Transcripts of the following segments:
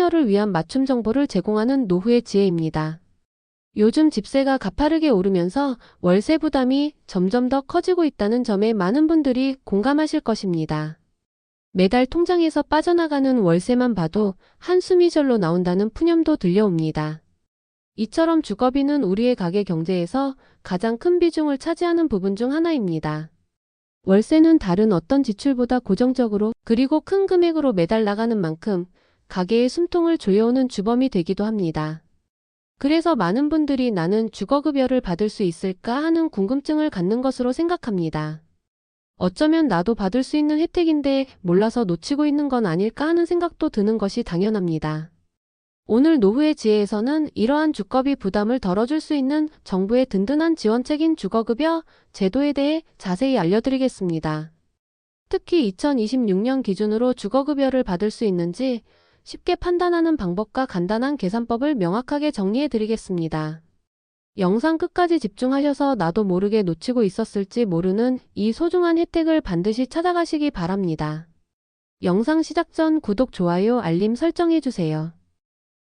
시니어를 위한 맞춤 정보를 제공하는 노후의 지혜입니다. 요즘 집세가 가파르게 오르면서 월세 부담이 점점 더 커지고 있다는 점에 많은 분들이 공감하실 것입니다. 매달 통장에서 빠져나가는 월세만 봐도 한숨이 절로 나온다는 푸념도 들려옵니다. 이처럼 주거비는 우리의 가계 경제에서 가장 큰 비중을 차지하는 부분 중 하나입니다. 월세는 다른 어떤 지출보다 고정적으로 그리고 큰 금액으로 매달 나가는 만큼 가계의 숨통을 조여오는 주범이 되기도 합니다. 그래서 많은 분들이 나는 주거급여를 받을 수 있을까 하는 궁금증을 갖는 것으로 생각합니다. 어쩌면 나도 받을 수 있는 혜택인데 몰라서 놓치고 있는 건 아닐까 하는 생각도 드는 것이 당연합니다. 오늘 노후의 지혜에서는 이러한 주거비 부담을 덜어줄 수 있는 정부의 든든한 지원책인 주거급여 제도에 대해 자세히 알려드리겠습니다. 특히 2026년 기준으로 주거급여를 받을 수 있는지 쉽게 판단하는 방법과 간단한 계산법을 명확하게 정리해 드리겠습니다. 영상 끝까지 집중하셔서 나도 모르게 놓치고 있었을지 모르는 이 소중한 혜택을 반드시 찾아가시기 바랍니다. 영상 시작 전 구독, 좋아요, 알림 설정해 주세요.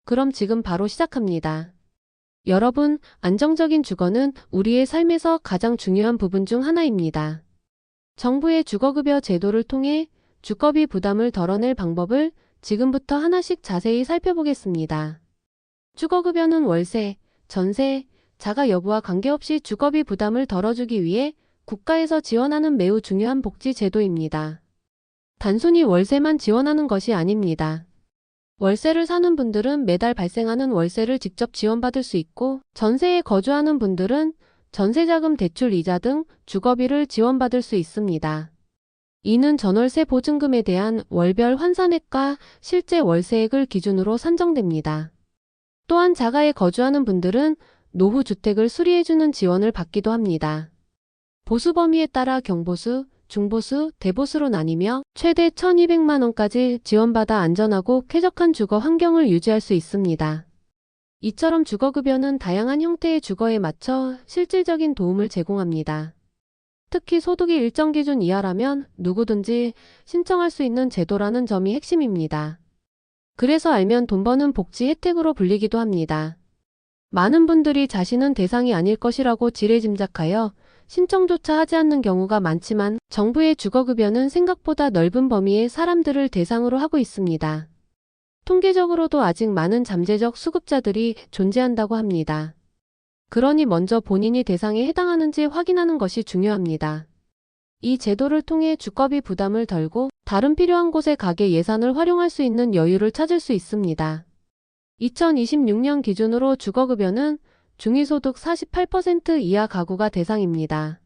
그럼 지금 바로 시작합니다. 여러분, 안정적인 주거는 우리의 삶에서 가장 중요한 부분 중 하나입니다. 정부의 주거급여 제도를 통해 주거비 부담을 덜어낼 방법을 지금부터 하나씩 자세히 살펴보겠습니다. 주거급여는 월세, 전세, 자가 여부와 관계없이 주거비 부담을 덜어주기 위해 국가에서 지원하는 매우 중요한 복지 제도입니다. 단순히 월세만 지원하는 것이 아닙니다. 월세를 사는 분들은 매달 발생하는 월세를 직접 지원받을 수 있고 전세에 거주하는 분들은 전세자금 대출 이자 등 주거비를 지원받을 수 있습니다. 이는 전월세 보증금에 대한 월별 환산액과 실제 월세액을 기준으로 산정됩니다. 또한 자가에 거주하는 분들은 노후 주택을 수리해주는 지원을 받기도 합니다. 보수 범위에 따라 경보수, 중보수, 대보수로 나뉘며 최대 1200만 원까지 지원받아 안전하고 쾌적한 주거 환경을 유지할 수 있습니다. 이처럼 주거급여는 다양한 형태의 주거에 맞춰 실질적인 도움을 제공합니다. 특히 소득이 일정 기준 이하라면 누구든지 신청할 수 있는 제도라는 점이 핵심입니다. 그래서 알면 돈 버는 복지 혜택으로 불리기도 합니다. 많은 분들이 자신은 대상이 아닐 것이라고 지레짐작하여 신청조차 하지 않는 경우가 많지만 정부의 주거급여는 생각보다 넓은 범위의 사람들을 대상으로 하고 있습니다. 통계적으로도 아직 많은 잠재적 수급자들이 존재한다고 합니다. 그러니 먼저 본인이 대상에 해당하는지 확인하는 것이 중요합니다. 이 제도를 통해 주거비 부담을 덜고 다른 필요한 곳에 가게 예산을 활용할 수 있는 여유를 찾을 수 있습니다. 2026년 기준으로 주거급여는 중위소득 48% 이하 가구가 대상입니다.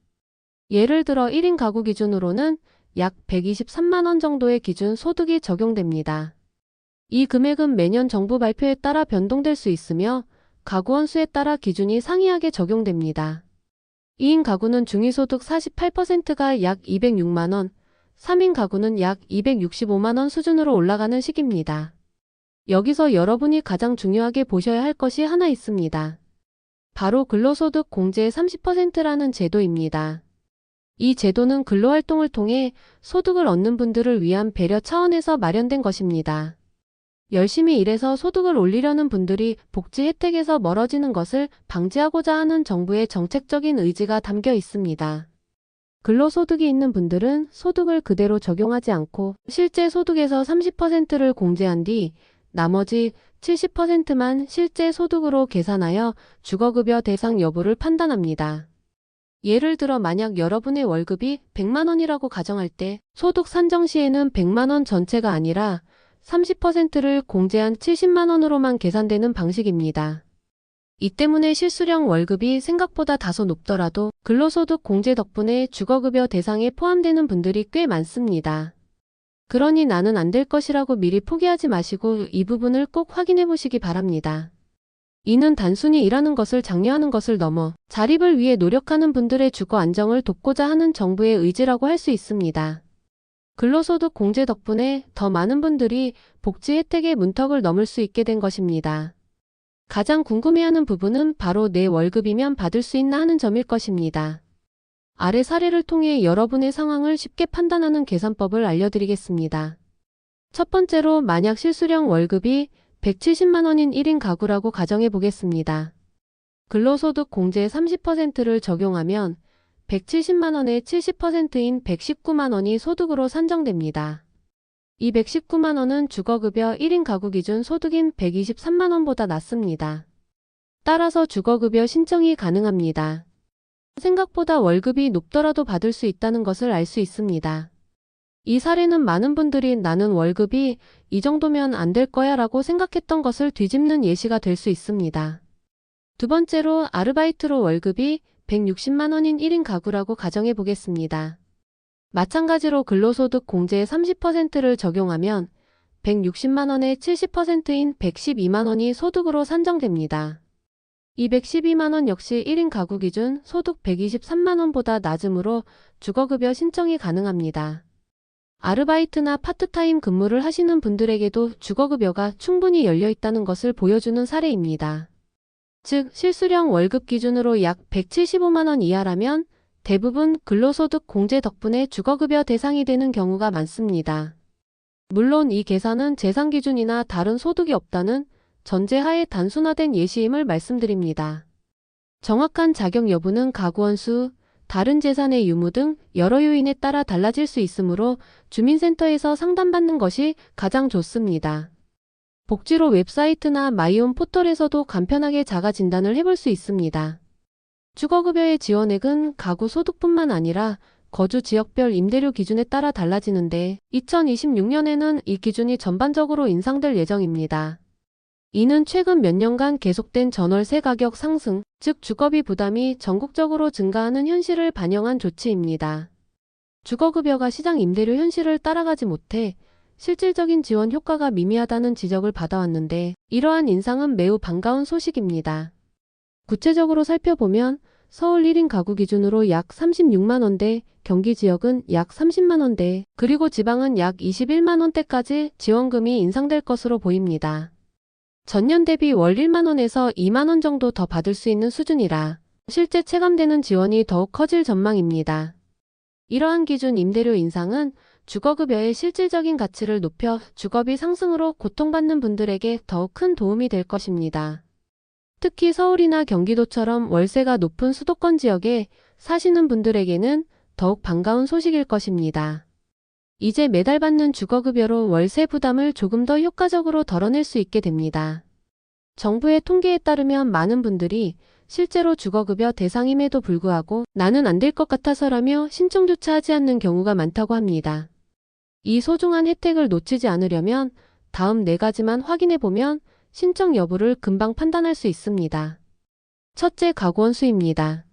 예를 들어 1인 가구 기준으로는 약 123만원 정도의 기준 소득이 적용됩니다. 이 금액은 매년 정부 발표에 따라 변동될 수 있으며 가구원 수에 따라 기준이 상이하게 적용됩니다. 2인 가구는 중위소득 48%가 약 206만원, 3인 가구는 약 265만원 수준으로 올라가는 시기입니다. 여기서 여러분이 가장 중요하게 보셔야 할 것이 하나 있습니다. 바로 근로소득 공제 30%라는 제도입니다. 이 제도는 근로활동을 통해 소득을 얻는 분들을 위한 배려 차원에서 마련된 것입니다. 열심히 일해서 소득을 올리려는 분들이 복지 혜택에서 멀어지는 것을 방지하고자 하는 정부의 정책적인 의지가 담겨 있습니다. 근로소득이 있는 분들은 소득을 그대로 적용하지 않고 실제 소득에서 30%를 공제한 뒤 나머지 70%만 실제 소득으로 계산하여 주거급여 대상 여부를 판단합니다. 예를 들어 만약 여러분의 월급이 100만 원이라고 가정할 때 소득 산정 시에는 100만 원 전체가 아니라 30%를 공제한 70만 원으로만 계산되는 방식입니다. 이 때문에 실수령 월급이 생각보다 다소 높더라도 근로소득 공제 덕분에 주거급여 대상에 포함되는 분들이 꽤 많습니다. 그러니 나는 안 될 것이라고 미리 포기하지 마시고 이 부분을 꼭 확인해 보시기 바랍니다. 이는 단순히 일하는 것을 장려하는 것을 넘어 자립을 위해 노력하는 분들의 주거 안정을 돕고자 하는 정부의 의지라고 할 수 있습니다. 근로소득 공제 덕분에 더 많은 분들이 복지 혜택의 문턱을 넘을 수 있게 된 것입니다. 가장 궁금해하는 부분은 바로 내 월급이면 받을 수 있나 하는 점일 것입니다. 아래 사례를 통해 여러분의 상황을 쉽게 판단하는 계산법을 알려드리겠습니다. 첫 번째로 만약 실수령 월급이 170만 원인 1인 가구라고 가정해 보겠습니다. 근로소득 공제 30%를 적용하면 170만 원의 70%인 119만 원이 소득으로 산정됩니다. 이 119만 원은 주거급여 1인 가구 기준 소득인 123만 원보다 낮습니다. 따라서 주거급여 신청이 가능합니다. 생각보다 월급이 높더라도 받을 수 있다는 것을 알 수 있습니다. 이 사례는 많은 분들이 나는 월급이 이 정도면 안 될 거야 라고 생각했던 것을 뒤집는 예시가 될 수 있습니다. 두 번째로 아르바이트로 월급이 160만 원인 1인 가구라고 가정해 보겠습니다. 마찬가지로 근로소득 공제 30%를 적용하면 160만 원의 70%인 112만 원이 소득으로 산정됩니다. 212만 원 역시 1인 가구 기준 소득 123만 원보다 낮으므로 주거급여 신청이 가능합니다. 아르바이트나 파트타임 근무를 하시는 분들에게도 주거급여가 충분히 열려 있다는 것을 보여주는 사례입니다. 즉, 실수령 월급 기준으로 약 175만 원 이하라면 대부분 근로소득 공제 덕분에 주거급여 대상이 되는 경우가 많습니다. 물론 이 계산은 재산 기준이나 다른 소득이 없다는 전제하에 단순화된 예시임을 말씀드립니다. 정확한 자격 여부는 가구원 수, 다른 재산의 유무 등 여러 요인에 따라 달라질 수 있으므로 주민센터에서 상담받는 것이 가장 좋습니다. 복지로 웹사이트나 마이온 포털에서도 간편하게 자가 진단을 해볼 수 있습니다. 주거급여의 지원액은 가구 소득뿐만 아니라 거주 지역별 임대료 기준에 따라 달라지는데 2026년에는 이 기준이 전반적으로 인상될 예정입니다. 이는 최근 몇 년간 계속된 전월세 가격 상승, 즉 주거비 부담이 전국적으로 증가하는 현실을 반영한 조치입니다. 주거급여가 시장 임대료 현실을 따라가지 못해 실질적인 지원 효과가 미미하다는 지적을 받아왔는데 이러한 인상은 매우 반가운 소식입니다. 구체적으로 살펴보면 서울 1인 가구 기준으로 약 36만 원대, 경기 지역은 약 30만 원대, 그리고 지방은 약 21만 원대까지 지원금이 인상될 것으로 보입니다. 전년 대비 월 1만 원에서 2만 원 정도 더 받을 수 있는 수준이라 실제 체감되는 지원이 더욱 커질 전망입니다. 이러한 기준 임대료 인상은 주거급여의 실질적인 가치를 높여 주거비 상승으로 고통받는 분들에게 더욱 큰 도움이 될 것입니다. 특히 서울이나 경기도처럼 월세가 높은 수도권 지역에 사시는 분들에게는 더욱 반가운 소식일 것입니다. 이제 매달 받는 주거급여로 월세 부담을 조금 더 효과적으로 덜어낼 수 있게 됩니다. 정부의 통계에 따르면 많은 분들이 실제로 주거급여 대상임에도 불구하고 나는 안 될 것 같아서라며 신청조차 하지 않는 경우가 많다고 합니다. 이 소중한 혜택을 놓치지 않으려면 다음 네 가지만 확인해 보면 신청 여부를 금방 판단할 수 있습니다. 첫째, 가구원 수입니다.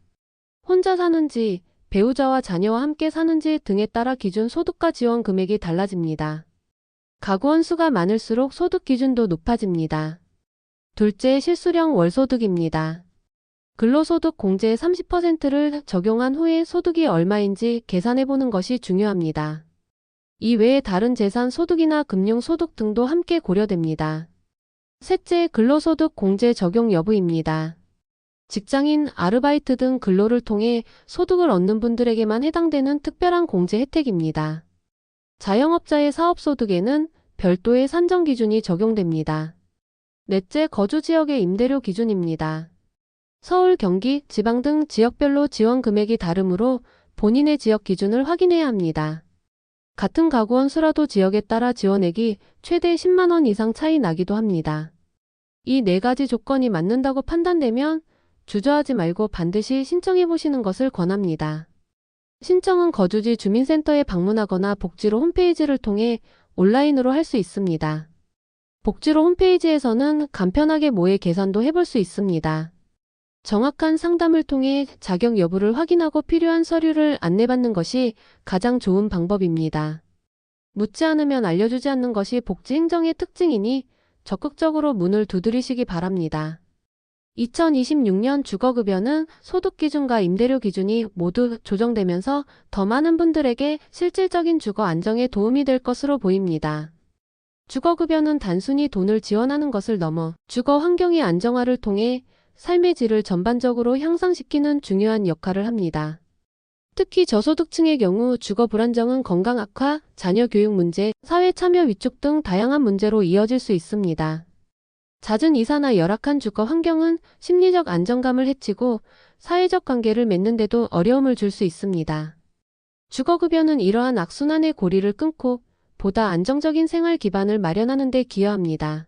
혼자 사는지, 배우자와 자녀와 함께 사는지 등에 따라 기준 소득과 지원 금액이 달라집니다. 가구원 수가 많을수록 소득 기준도 높아집니다. 둘째, 실수령 월소득입니다. 근로소득 공제 30%를 적용한 후에 소득이 얼마인지 계산해 보는 것이 중요합니다. 이 외에 다른 재산 소득이나 금융 소득 등도 함께 고려됩니다. 셋째, 근로소득 공제 적용 여부입니다. 직장인, 아르바이트 등 근로를 통해 소득을 얻는 분들에게만 해당되는 특별한 공제 혜택입니다. 자영업자의 사업소득에는 별도의 산정 기준이 적용됩니다. 넷째, 거주 지역의 임대료 기준입니다. 서울, 경기, 지방 등 지역별로 지원 금액이 다르므로 본인의 지역 기준을 확인해야 합니다. 같은 가구원 수라도 지역에 따라 지원액이 최대 10만원 이상 차이 나기도 합니다. 이 네 가지 조건이 맞는다고 판단되면 주저하지 말고 반드시 신청해 보시는 것을 권합니다. 신청은 거주지 주민센터에 방문하거나 복지로 홈페이지를 통해 온라인으로 할 수 있습니다. 복지로 홈페이지에서는 간편하게 모의 계산도 해볼 수 있습니다. 정확한 상담을 통해 자격 여부를 확인하고 필요한 서류를 안내받는 것이 가장 좋은 방법입니다. 묻지 않으면 알려주지 않는 것이 복지 행정의 특징이니 적극적으로 문을 두드리시기 바랍니다. 2026년 주거급여는 소득 기준과 임대료 기준이 모두 조정되면서 더 많은 분들에게 실질적인 주거 안정에 도움이 될 것으로 보입니다. 주거급여는 단순히 돈을 지원하는 것을 넘어 주거 환경의 안정화를 통해 삶의 질을 전반적으로 향상시키는 중요한 역할을 합니다. 특히 저소득층의 경우 주거 불안정은 건강 악화, 자녀 교육 문제, 사회 참여 위축 등 다양한 문제로 이어질 수 있습니다. 잦은 이사나 열악한 주거 환경은 심리적 안정감을 해치고 사회적 관계를 맺는데도 어려움을 줄 수 있습니다. 주거급여는 이러한 악순환의 고리를 끊고 보다 안정적인 생활 기반을 마련하는 데 기여합니다.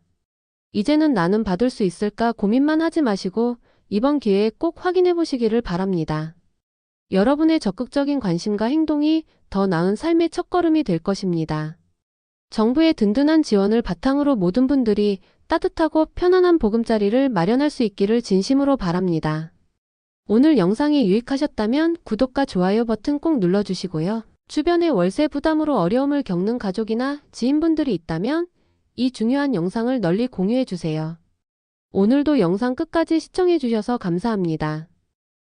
이제는 나는 받을 수 있을까 고민만 하지 마시고 이번 기회에 꼭 확인해 보시기를 바랍니다. 여러분의 적극적인 관심과 행동이 더 나은 삶의 첫걸음이 될 것입니다. 정부의 든든한 지원을 바탕으로 모든 분들이 따뜻하고 편안한 보금자리를 마련할 수 있기를 진심으로 바랍니다. 오늘 영상이 유익하셨다면 구독과 좋아요 버튼 꼭 눌러주시고요. 주변에 월세 부담으로 어려움을 겪는 가족이나 지인분들이 있다면 이 중요한 영상을 널리 공유해 주세요. 오늘도 영상 끝까지 시청해 주셔서 감사합니다.